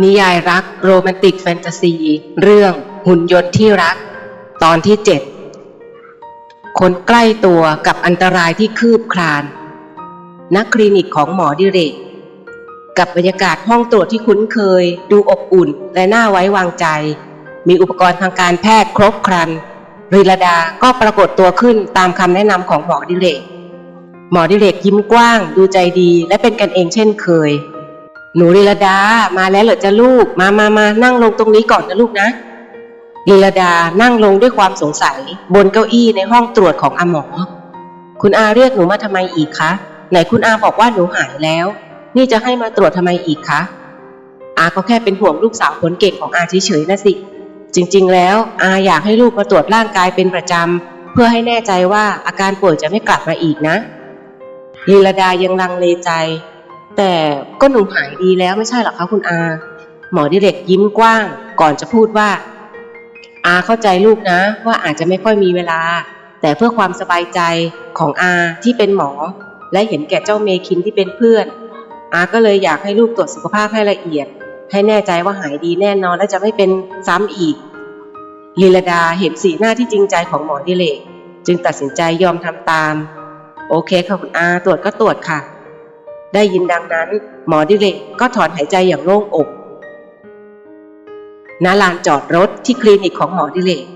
นิยายรักโรแมนติกแฟนตาซี เรื่องหุ่นยนต์ที่รัก ตอนที่ 7 คนใกล้ตัวกับอันตรายที่คืบคลาน นักคลินิกของหมอดิเรก กับบรรยากาศห้องตรวจที่คุ้นเคย ดูอบอุ่นและน่าไว้วางใจ มีอุปกรณ์ทางการแพทย์ครบครันริลดาก็ปรากฏตัวขึ้นตามคำแนะนำของหมอดิเรก หมอดิเรกยิ้มกว้าง ดูใจดีและเป็นกันเองเช่นเคย หนูลีลาดา มาแล้วเหรอจ้ะลูก มามามานั่งลงตรงนี้ก่อนนะลูกนะลีลาดานั่งลงด้วยความสงสัย บนเก้าอี้ในห้องตรวจของอาหมอ คุณอาเรียกหนูมาทำไมอีกคะ ไหนคุณอาบอกว่าหนูหายแล้ว นี่จะให้มาตรวจทำไมอีกคะ อาก็แค่เป็นห่วงลูกสาวคนเก่งของอาเฉยๆนะสิ จริง ๆ แล้ว อาอยากให้ลูกมาตรวจร่างกายเป็นประจำเพื่อให้แน่ใจว่าอาการป่วยจะไม่กลับมาอีกนะลีลาดายังลังเลใจ แต่ก็หนูหายดีแล้วไม่ใช่หรอคะคุณอา หมอดิเรกยิ้มกว้าง ก่อนจะพูดว่า อาเข้าใจลูกนะ ว่าอาจจะไม่ค่อยมีเวลา แต่เพื่อความสบายใจของอาที่เป็นหมอ และเห็นแก่เจ้าเมคินที่เป็นเพื่อน อาก็เลยอยากให้ลูกตรวจสุขภาพให้ละเอียด ให้แน่ใจว่าหายดีแน่นอนและจะไม่เป็นซ้ำอีกลีลาดาเห็นสีหน้าที่จริงใจของหมอดิเลก จึงตัดสินใจยอมทำตาม โอเคค่ะคุณอาตรวจก็ตรวจค่ะ ได้ยินดังนั้น หมอดิเลกก็ถอนหายใจอย่างโล่งอกณลานจอดรถที่คลินิกของหมอดิเลก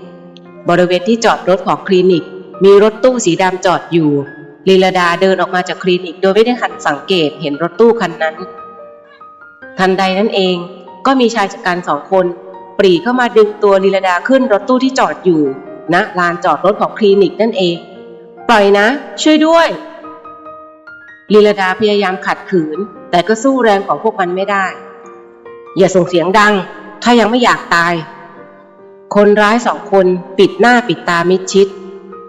บริเวณที่จอดรถของคลินิก มีรถตู้สีดำจอดอยู่ลีลาดาเดินออกมาจากคลินิกโดยไม่ได้หันสังเกตเห็นรถตู้คันนั้น ทันใดนั้นเองก็มีชายชะกันสองคน ปรีเข้ามาดึงตัวลีลาดาขึ้นรถตู้ที่จอดอยู่ณลานจอดรถของคลินิกนั่นเอง ปล่อยนะ ช่วยด้วย ลีลาดาพยายามขัดขืน แต่ก็สู้แรงของพวกมันไม่ได้ อย่าส่งเสียงดัง ถ้ายังไม่อยากตาย คนร้ายสองคนปิดหน้าปิดตามิดชิด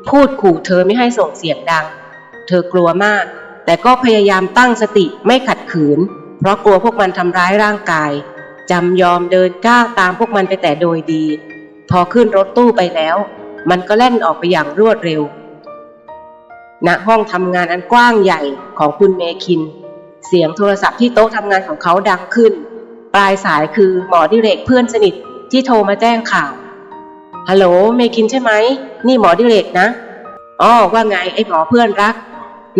พูดขู่เธอไม่ให้ส่งเสียงดัง เธอกลัวมาก แต่ก็พยายามตั้งสติไม่ขัดขืน เพราะกลัวพวกมันทำร้ายร่างกายจำยอมเดินก้าวตามพวกมันไปแต่โดยดี พอขึ้นรถตู้ไปแล้ว มันก็แล่นออกไปอย่างรวดเร็ว ณห้องทำงานอันกว้างใหญ่ของคุณเมคิน เสียงโทรศัพท์ที่โต๊ะทำงานของเขาดังขึ้น ปลายสายคือหมอดิเรกเพื่อนสนิทที่โทรมาแจ้งข่าว ฮัลโหลเมคินใช่ไหม นี่หมอดิเรกนะ อ๋อว่าไงไอ้หมอเพื่อนรัก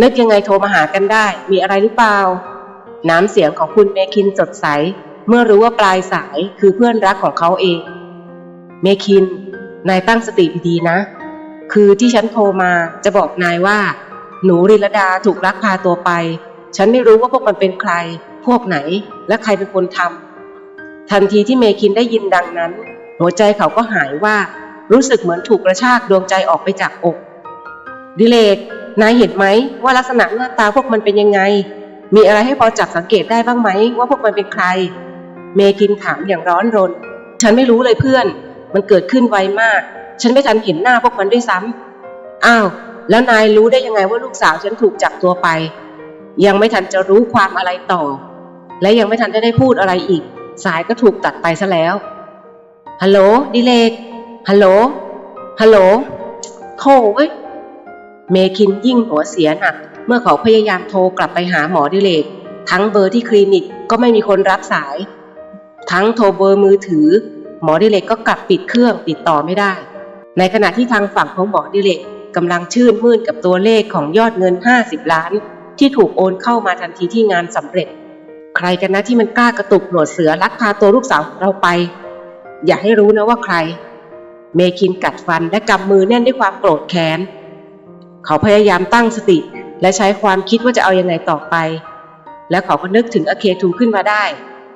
นึกยังไงโทรมาหากันได้ มีอะไรหรือเปล่า น้ำเสียงของคุณเมคินสดใส เมื่อรู้ว่าปลายสายคือเพื่อนรักของเขาเอง เมคิน นายตั้งสติดีๆนะ คือที่ฉันโทรมาจะบอกนายว่า หนูริลดาถูกลักพาตัวไป ฉันไม่รู้ว่าพวกมันเป็นใคร พวกไหน และใครเป็นคนทำทันทีที่เมคินได้ยินดังนั้น หัวใจเขาก็หายว่า รู้สึกเหมือนถูกกระชากดวงใจออกไปจากอก ดิเลกนายเห็นไหมว่าลักษณะหน้าตาพวกมันเป็นยังไง มีอะไรให้พอจับสังเกตได้บ้างไหมว่าพวกมันเป็นใคร เมคินถามอย่างร้อนรน ฉันไม่รู้เลยเพื่อน มันเกิดขึ้นไวมาก ฉันไม่ทันเห็นหน้าพวกมันด้วยซ้ำอ้าว แล้วนายรู้ได้ยังไงว่าลูกสาวฉันถูกจับตัวไป ยังไม่ทันจะรู้ความอะไรต่อ และยังไม่ทันจะได้พูดอะไรอีก สายก็ถูกตัดไปซะแล้วฮัลโหลดิเลกฮัลโหลฮัลโหลโธ่เว้ยเมคินยิ่งหัวเสียหนัก เมื่อเขาพยายามโทรกลับไปหาหมอดิเลกทั้งเบอร์ที่คลินิกก็ไม่มีคนรับสาย ทั้งโทรเบอร์มือถือ หมอดิเลกก็กลับปิดเครื่องติดต่อไม่ได้ ในขณะที่ทางฝั่งของหมอดิเลกกำลังชื่นมื่นกับตัวเลขของยอดเงิน 50 ล้าน ที่ถูกโอนเข้ามาทันทีที่งานสำเร็จ ใครกันนะที่มันกล้ากระตุกหนวดเสือลักพาตัวลูกสาวเราไป อย่าให้รู้นะว่าใคร เมคินกัดฟันและกำมือแน่นด้วยความโกรธแค้น เขาพยายามตั้งสติ และใช้ความคิดว่าจะเอายังไงต่อไป แล้วเขาก็นึกถึงอเคทูขึ้นมาได้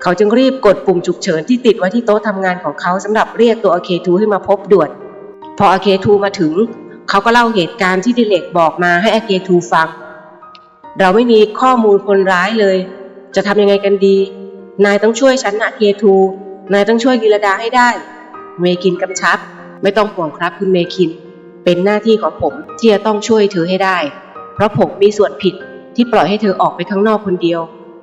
เขาจึงรีบกดปุ่มฉุกเฉินที่ติดไว้ที่โต๊ะทำงานของเขาสำหรับเรียกตัวอเคทูให้มาพบด่วน พออาเคทูมาถึง เขาก็เล่าเหตุการณ์ที่ดิเลกบอกมาให้อาเคทูฟัง เราไม่มีข้อมูลคนร้ายเลย จะทำยังไงกันดี นายต้องช่วยฉันนะเคทู นายต้องช่วยกิรดาให้ได้ เมคินกำชับ ไม่ต้องห่วงครับคุณเมคิน เป็นหน้าที่ของผมที่จะต้องช่วยเธอให้ได้ เพราะผมมีส่วนผิดที่ปล่อยให้เธอออกไปข้างนอกคนเดียว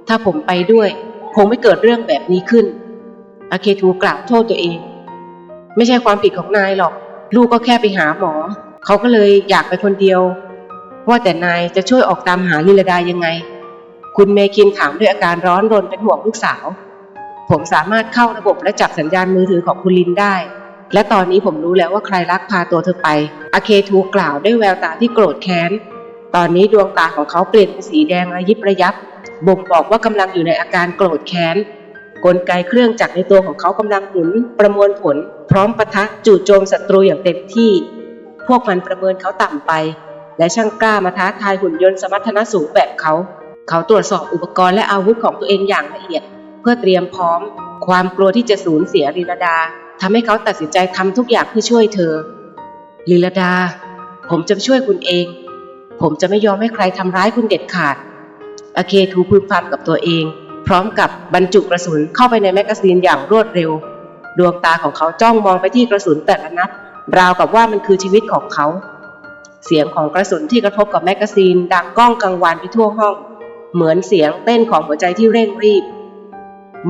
ถ้าผมไปด้วย คงไม่เกิดเรื่องแบบนี้ขึ้นอาเคทูกล่าวโทษตัวเอง ไม่ใช่ความผิดของนายหรอก ลูกก็แค่ไปหาหมอ เขาก็เลยอยากไปคนเดียว ว่าแต่นายจะช่วยออกตามหาลิลดายังไง คุณเมคินถามด้วยอาการร้อนรนเป็นห่วงลูกสาว ผมสามารถเข้าระบบและจับสัญญาณมือถือของคุณลินได้ และตอนนี้ผมรู้แล้วว่าใครลักพาตัวเธอไปอาเคทูกล่าวด้วยแววตาที่โกรธแค้น ตอนนี้ดวงตาของเขาเปลี่ยนเป็นสีแดงระยิบระยับบ่งบอกว่ากำลังอยู่ในอาการโกรธแค้น กลไกเครื่องจักรในตัวของเขากำลังหมุนประมวลผล พร้อมปะทะจู่โจมศัตรูอย่างเต็มที่ พวกมันประเมินเขาต่ำไป และช่างกล้ามาท้าทายหุ่นยนต์สมรรถนะสูงแบบเขา เขาตรวจสอบอุปกรณ์และอาวุธของตัวเองอย่างละเอียด เพื่อเตรียมพร้อม ความกลัวที่จะสูญเสียลีลาดาทำให้เขาตัดสินใจทำทุกอย่างเพื่อช่วยเธอลีลาดา ผมจะช่วยคุณเอง ผมจะไม่ยอมให้ใครทำร้ายคุณเด็ดขาดอาเคทูพึมพำกับตัวเอง พร้อมกับบรรจุกระสุนเข้าไปในแมกกาซีนอย่างรวดเร็ว ดวงตาของเขาจ้องมองไปที่กระสุนแต่ละนัด ราวกับว่ามันคือชีวิตของเขา เสียงของกระสุนที่กระทบกับแมกกาซีนดังก้องกังวานไปทั่วห้อง เหมือนเสียงเต้นของหัวใจที่เร่งรีบ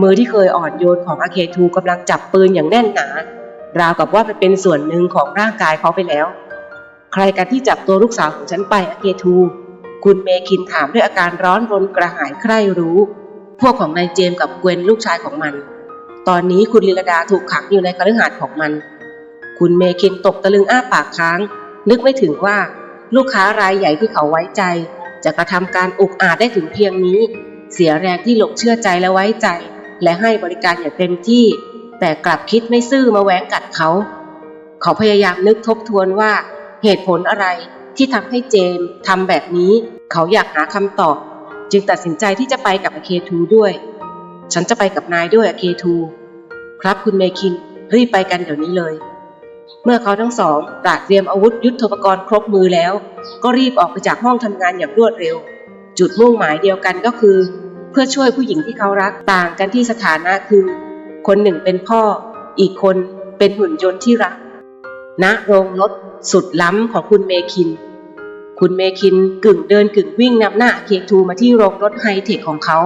มือที่เคยอ่อนโยนของอาเคทูกำลังจับปืนอย่างแน่นหนาราวกับว่ามันเป็นส่วนหนึ่งของร่างกายเขาไปแล้ว ใครกันที่จับตัวลูกสาวของฉันไปอาเคทู คุณเมคินถามด้วยอาการร้อนรนกระหายใคร่รู้ พวกของนายเจมส์กับเกวนลูกชายของมัน ตอนนี้คุณลีลาดาถูกขังอยู่ในคฤหาสน์ของมัน คุณเมคินตกตะลึงอ้าปากค้าง นึกไม่ถึงว่าลูกค้ารายใหญ่ที่เขาไว้ใจ จะกระทำการอุกอาจได้ถึงเพียงนี้ เสียแรงที่หลงเชื่อใจและไว้ใจ และให้บริการอย่างเต็มที่ แต่กลับคิดไม่ซื่อมาแหวงกัดเขา เขาพยายามนึกทบทวนว่าเหตุผลอะไรที่ทำให้เจมส์ทำแบบนี้ เขาอยากหาคำตอบ จึงตัดสินใจที่จะไปกับอาเคทูด้วย ฉันจะไปกับนายด้วยอาเคทูครับคุณเมคินรีบไปกันเดี๋ยวนี้เลย เมื่อเขาทั้งสองตระเตรียมอาวุธยุทโธปกรณ์ครบมือแล้ว ก็รีบออกไปจากห้องทำงานอย่างรวดเร็ว จุดมุ่งหมายเดียวกันก็คือ เพื่อช่วยผู้หญิงที่เขารักต่างกันที่สถานะคือ คนหนึ่งเป็นพ่อ อีกคนเป็นหุ่นยนต์ที่รักณโรงรถสุดล้ำของคุณเมคิน คุณเมคินกึ่งเดินกึ่งวิ่งนำหน้าเคทูมาที่โรงรถไฮเทคของเขา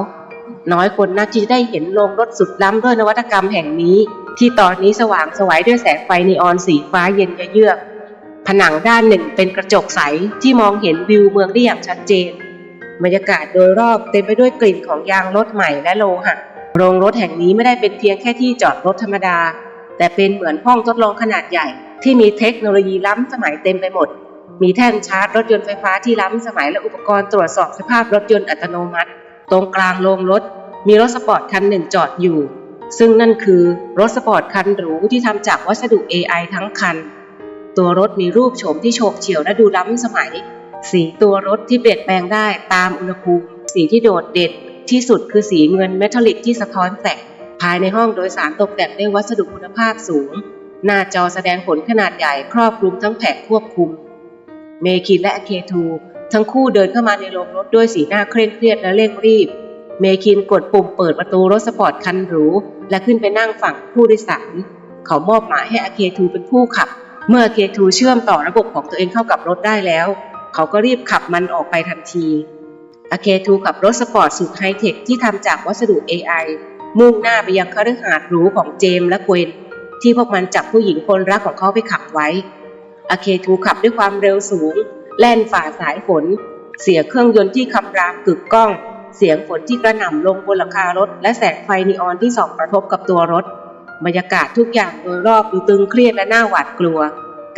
น้อยคนนักที่จะได้เห็นโรงรถสุดล้ำด้วยนวัตกรรมแห่งนี้ ที่ตอนนี้สว่างสวัยด้วยแสงไฟนีออนสีฟ้าเย็นเยือก ผนังด้านหนึ่งเป็นกระจกใสที่มองเห็นวิวเมืองได้อย่างชัดเจน บรรยากาศโดยรอบเต็มไปด้วยกลิ่นของยางรถใหม่และโลหะ โรงรถแห่งนี้ไม่ได้เป็นเพียงแค่ที่จอดรถธรรมดา แต่เป็นเหมือนห้องทดลองขนาดใหญ่ ที่มีเทคโนโลยีล้ำสมัยเต็มไปหมด มีแท่นชาร์จรถยนต์ไฟฟ้าที่ล้ำสมัยและอุปกรณ์ตรวจสอบสภาพรถยนต์อัตโนมัติ ตรงกลางโรงรถ มีรถสปอร์ตคันหนึ่งจอดอยู่ ซึ่งนั่นคือรถสปอร์ตคันหรูที่ทำจากวัสดุ AI ทั้งคัน ตัวรถมีรูปโฉมที่โฉบเฉี่ยวและดูล้ำสมัย สีตัวรถที่เปลี่ยนแปลงได้ตามอุณหภูมิ สีที่โดดเด่นที่สุดคือสีเงินเมทัลลิกที่สะท้อนแสงภายในห้องโดยสารตกแต่งด้วยวัสดุคุณภาพสูง หน้าจอแสดงผลขนาดใหญ่ครอบคลุมทั้งแผงควบคุม เมคินและเคทูทั้งคู่เดินเข้ามาในโรงรถด้วยสีหน้าเคร่งเครียดและเร่งรีบ เมคินกดปุ่มเปิดประตูรถสปอร์ตคันหรู และขึ้นไปนั่งฝั่งผู้โดยสาร เขามอบหมายให้อาเคทูเป็นผู้ขับ เมื่ออาเคทูเชื่อมต่อระบบของตัวเองเข้ากับรถได้แล้ว เขาก็รีบขับมันออกไปทันทีอาเคทูขับรถสปอร์ตสุดไฮเทคที่ทำจากวัสดุ AI มุ่งหน้าไปยังคฤหาสน์หรูของเจมส์และเกวนที่พวกมันจับผู้หญิงคนรักของเขาไปขับไว้ อาเคทูขับด้วยความเร็วสูง แล่นฝ่าสายฝน เสียงเครื่องยนต์ที่คำรามกึกก้อง เสียงฝนที่กระหน่ำลงบนหลังคารถ และแสงไฟนีออนที่ส่องกระทบกับตัวรถ บรรยากาศทุกอย่างโดยรอบดูตึงเครียดและน่าหวาดกลัว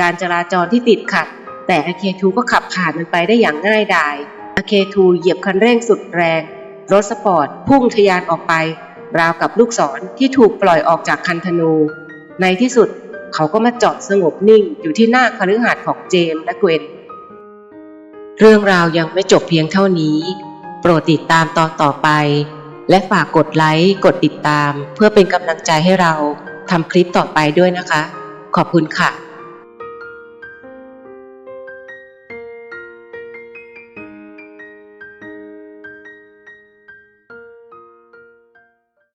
การจราจรที่ติดขัด แต่อาเคทูก็ขับผ่านมันไปได้อย่างง่ายดายอาเคทูเหยียบคันเร่งสุดแรง รถสปอร์ตพุ่งทะยานออกไป ราวกับลูกศรที่ถูกปล่อยออกจากคันธนู ในที่สุด เขาก็มาจอดสงบนิ่งอยู่ที่หน้าคฤหาสน์ของเจมส์และเกวนเรื่องราวยังไม่จบเพียงเท่านี้ โปรดติดตามตอนต่อไป และฝากกดไลค์กดติดตาม เพื่อเป็นกำลังใจให้เราทำคลิปต่อไปด้วยนะคะ ขอบคุณค่ะ